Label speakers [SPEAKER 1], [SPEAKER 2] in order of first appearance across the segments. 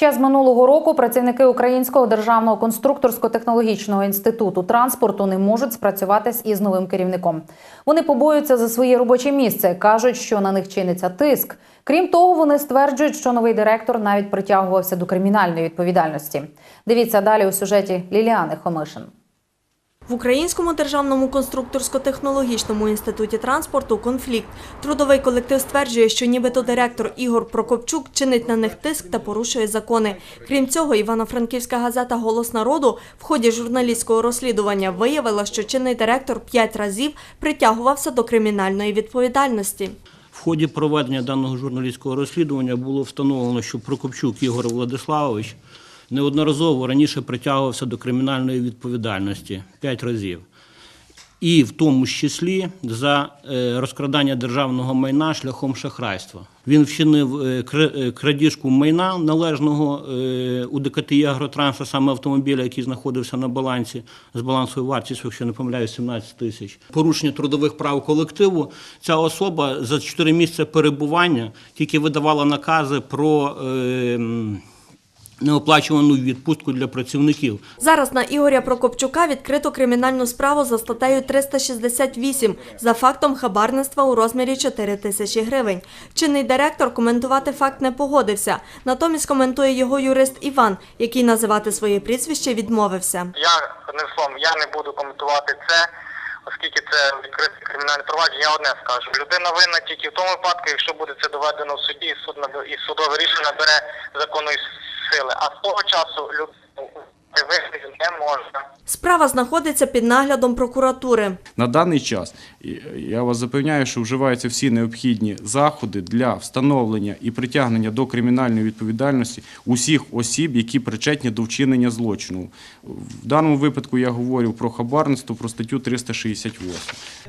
[SPEAKER 1] Ще з минулого року працівники Українського державного конструкторсько-технологічного інституту транспорту не можуть спрацюватись із новим керівником. Вони побоюються за своє робоче місце, кажуть, що на них чиниться тиск. Крім того, вони стверджують, що новий директор навіть притягувався до кримінальної відповідальності. Дивіться далі у сюжеті Ліліани Хомишин.
[SPEAKER 2] В Українському державному конструкторсько-технологічному інституті транспорту конфлікт. Трудовий колектив стверджує, що нібито директор Ігор Прокопчук чинить на них тиск та порушує закони. Крім цього, Івано-Франківська газета Голос народу в ході журналістського розслідування виявила, що чинний директор п'ять разів притягувався до кримінальної відповідальності.
[SPEAKER 3] В ході проведення даного журналістського розслідування було встановлено, що Прокопчук Ігор Владиславович неодноразово раніше притягувався до кримінальної відповідальності п'ять разів. І в тому числі за е, розкрадання державного майна шляхом шахрайства. Він вчинив е, е, крадіжку майна належного у ДКТІ «Агротрансу», саме автомобіля, який знаходився на балансі з балансовою вартістю, якщо не помиляюсь, 17 тисяч. Порушення трудових прав колективу. Ця особа за 4 місяці перебування тільки видавала накази про неоплачувану відпустку для працівників.
[SPEAKER 2] Зараз на Ігоря Прокопчука відкрито кримінальну справу за статтею 368 за фактом хабарництва у розмірі 4 тисячі гривень. Чинний директор коментувати факт не погодився. Натомість коментує його юрист Іван, який називати своє прізвище відмовився.
[SPEAKER 4] Я одним словом, я не буду коментувати це, оскільки це відкрите кримінальне провадження. Я одне скажу. Людина винна тільки в тому випадку, якщо буде це доведено в суді, і суд і судове рішення набере законної сили. А з того часу людину вигнати не можна.
[SPEAKER 2] Справа знаходиться під наглядом прокуратури.
[SPEAKER 5] На даний час я вас запевняю, що вживаються всі необхідні заходи для встановлення і притягнення до кримінальної відповідальності усіх осіб, які причетні до вчинення злочину. В даному випадку я говорю про хабарництво, про статтю 368.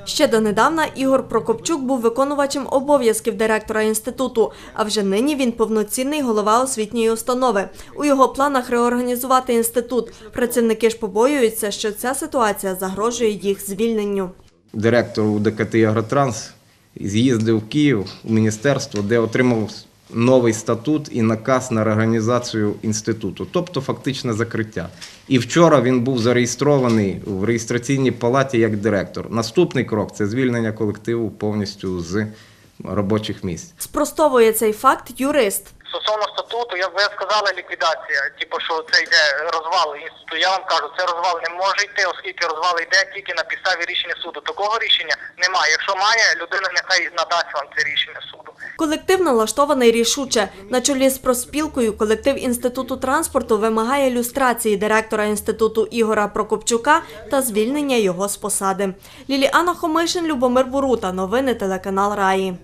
[SPEAKER 2] Ще донедавна Ігор Прокопчук був виконувачем обов'язків директора інституту, а вже нині він повноцінний голова освітньої установи. У його планах реорганізувати інститут. Працівники ж побоюються, що ця ситуація загрожує їх звільненню.
[SPEAKER 6] директор УДКТ «Агротранс» з'їздив в Київ у міністерство, де отримав новий статут і наказ на реорганізацію інституту, тобто фактичне закриття. І вчора він був зареєстрований в реєстраційній палаті як директор. Наступний крок це звільнення колективу повністю з робочих місць.
[SPEAKER 2] Спростовує цей факт юрист.
[SPEAKER 4] Стосовно статуту, я ви сказали ліквідація, типу, що це йде розвал інституту. Я вам кажу, це розвал не може йти, оскільки розвал йде тільки на підставі рішення суду. Такого рішення немає. Якщо має, людина нехай надасть вам це рішення суду.
[SPEAKER 2] Колектив налаштований рішуче. На чолі з проспілкою колектив Інституту транспорту вимагає люстрації директора інституту Ігора Прокопчука та звільнення його з посади. Ліліана Хомишин, Любомир Бурута. Новини телеканал Раї.